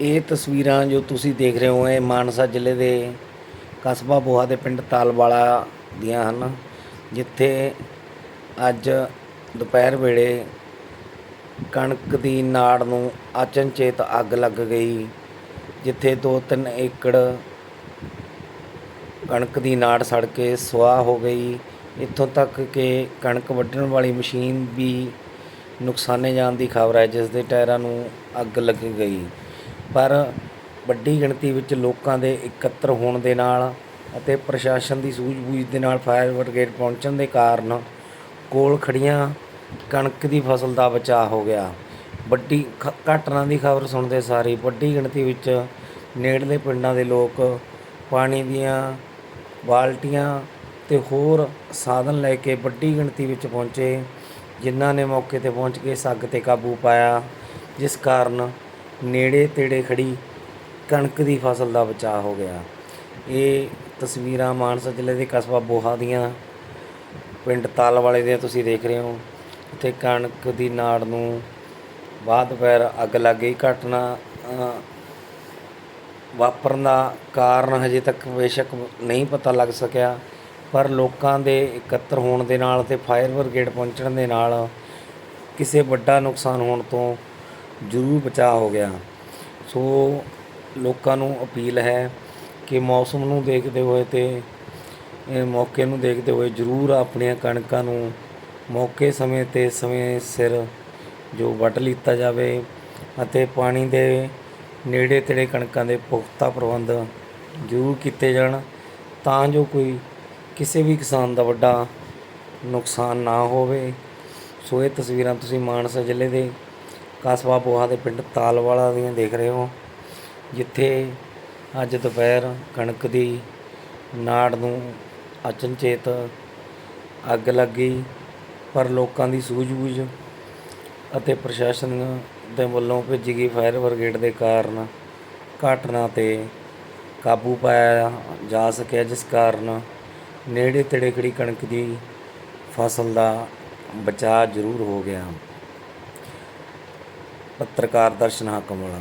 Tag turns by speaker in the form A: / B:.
A: ਇਹ ਤਸਵੀਰਾਂ ਜੋ ਤੁਸੀਂ ਦੇਖ ਰਹੇ ਹੋ, ਇਹ ਮਾਨਸਾ ਜ਼ਿਲ੍ਹੇ ਦੇ ਕਸਬਾ ਬੋਹਾ ਦੇ ਪਿੰਡ ਤਾਲਵਾਲਾ ਦੀਆਂ ਹਨ, ਜਿੱਥੇ ਅੱਜ ਦੁਪਹਿਰ ਵੇਲੇ ਕਣਕ ਦੀ ਨਾੜ ਨੂੰ ਅਚਨਚੇਤ ਅੱਗ ਲੱਗ ਗਈ, ਜਿੱਥੇ 2-3 ਏਕੜ ਕਣਕ ਦੀ ਨਾੜ ਸੜ ਕੇ ਸੁਆਹ ਹੋ ਗਈ। ਇੱਥੋਂ ਤੱਕ ਕਿ ਕਣਕ ਵੱਢਣ ਵਾਲੀ ਮਸ਼ੀਨ ਵੀ ਨੁਕਸਾਨੇ ਜਾਣ ਦੀ ਖਬਰ ਹੈ, ਜਿਸ ਦੇ ਟਾਇਰਾਂ ਨੂੰ ਅੱਗ ਲੱਗ ਗਈ। ਪਰ ਵੱਡੀ ਗਿਣਤੀ ਵਿੱਚ ਲੋਕਾਂ ਦੇ ਇਕੱਤਰ ਹੋਣ ਦੇ ਨਾਲ ਅਤੇ ਪ੍ਰਸ਼ਾਸਨ ਦੀ ਸੂਝ-ਬੂਝ ਦੇ ਨਾਲ ਫਾਇਰ ਬ੍ਰਿਗੇਡ ਪਹੁੰਚਣ ਦੇ ਕਾਰਨ ਕੋਲ ਖੜੀਆਂ ਕਣਕ ਦੀ ਫਸਲ ਦਾ ਬਚਾਅ ਹੋ ਗਿਆ। ਵੱਡੀ ਖ- ਘਟਨਾ ਦੀ ਖਬਰ ਸੁਣਦੇ ਸਾਰੀ ਵੱਡੀ ਗਿਣਤੀ ਵਿੱਚ ਨੇੜਲੇ ਪਿੰਡਾਂ ਦੇ ਲੋਕ ਪਾਣੀ ਦੀਆਂ ਬਾਲਟੀਆਂ ਤੇ ਹੋਰ ਸਾਧਨ ਲੈ ਕੇ ਵੱਡੀ ਗਿਣਤੀ ਵਿੱਚ ਪਹੁੰਚੇ, ਜਿਨ੍ਹਾਂ ਨੇ ਮੌਕੇ ਤੇ ਪਹੁੰਚ ਕੇ ਸੱਗ ਤੇ ਕਾਬੂ ਪਾਇਆ, ਜਿਸ ਕਾਰਨ ਨੇੜੇ ਤੇੜੇ ਖੜੀ ਕਣਕ ਦੀ ਫਸਲ ਦਾ ਬਚਾਅ ਹੋ ਗਿਆ। ਇਹ ਤਸਵੀਰਾਂ ਮਾਨਸਾ ਜ਼ਿਲ੍ਹੇ ਦੇ ਕਸਬਾ ਬੋਹਾ ਦੀਆਂ, ਪਿੰਡ ਤਾਲ ਵਾਲੇ ਦੀਆਂ ਤੁਸੀਂ ਦੇਖ ਰਹੇ ਹੋ। ਇੱਥੇ ਕਣਕ ਦੀ ਨਾੜ ਨੂੰ ਬਾਅਦ ਪੈਰ ਅੱਗ ਲੱਗ ਗਈ। ਘਟਨਾ ਵਾਪਰਨ ਦਾ ਕਾਰਨ ਹਜੇ ਤੱਕ ਬੇਸ਼ੱਕ ਨਹੀਂ ਪਤਾ ਲੱਗ ਸਕਿਆ, ਪਰ ਲੋਕਾਂ ਦੇ ਇਕੱਤਰ ਹੋਣ ਦੇ ਨਾਲ ਤੇ ਫਾਇਰ ਬ੍ਰਿਗੇਡ ਪਹੁੰਚਣ ਦੇ ਨਾਲ ਕਿਸੇ ਵੱਡਾ ਨੁਕਸਾਨ ਹੋਣ ਤੋਂ ਜ਼ਰੂਰ ਬਚਾਅ ਹੋ ਗਿਆ। ਸੋ ਲੋਕਾਂ ਨੂੰ ਅਪੀਲ ਹੈ ਕਿ ਮੌਸਮ ਨੂੰ ਦੇਖਦੇ ਹੋਏ ਤੇ ਮੌਕੇ ਨੂੰ ਦੇਖਦੇ ਹੋਏ ਜ਼ਰੂਰ ਆਪਣੀਆਂ ਕਣਕਾਂ ਨੂੰ ਮੌਕੇ ਸਮੇਂ ਤੇ ਸਮੇਂ ਸਿਰ ਜੋ ਵੱਢ ਲਿੱਤਾ ਜਾਵੇ ਅਤੇ ਪਾਣੀ ਦੇ ਨੇੜੇ ਤੇੜੇ ਕਣਕਾਂ ਦੇ ਪੁਖਤਾ ਪ੍ਰਬੰਧ ਜ਼ਰੂਰ ਕੀਤੇ ਜਾਣ ਤਾਂ ਜੋ ਕੋਈ ਕਿਸੇ ਵੀ ਕਿਸਾਨ ਦਾ ਵੱਡਾ ਨੁਕਸਾਨ ਨਾ ਹੋਵੇ। ਸੋ ਇਹ ਤਸਵੀਰਾਂ ਤੁਸੀਂ ਮਾਨਸਾ ਜ਼ਿਲ੍ਹੇ ਦੇ ਕਸਬਾ ਬੋਹਾ ਦੇ ਪਿੰਡ ਤਾਲਵਾਲਾ ਦੀਆਂ ਦੇਖ ਰਹੇ ਹੋ। ਜਿੱਥੇ ਅੱਜ ਦੁਪਹਿਰ ਕਣਕ ਦੀ ਨਾੜ ਨੂੰ ਅਚਨਚੇਤ ਅੱਗ ਲੱਗ ਗਈ, ਪਰ ਲੋਕਾਂ ਦੀ ਸੂਝ-ਬੂਝ ਅਤੇ ਪ੍ਰਸ਼ਾਸਨ ਦੇ ਵੱਲੋਂ ਭੇਜੀ ਗਈ ਫਾਇਰ ਬ੍ਰਿਗੇਡ ਦੇ ਕਾਰਨ ਘਟਨਾ ਤੇ ਕਾਬੂ ਪਾਇਆ ਜਾ ਸਕਿਆ, ਜਿਸ ਕਾਰਨ ਨੇੜੇ ਤੇੜੇ ਖੜੀ ਕਣਕ ਦੀ ਫਸਲ ਦਾ ਬਚਾਅ ਜ਼ਰੂਰ ਹੋ ਗਿਆ। ਪੱਤਰਕਾਰ ਦਰਸ਼ਨ ਹਾਕਮ ਵਾਲਾ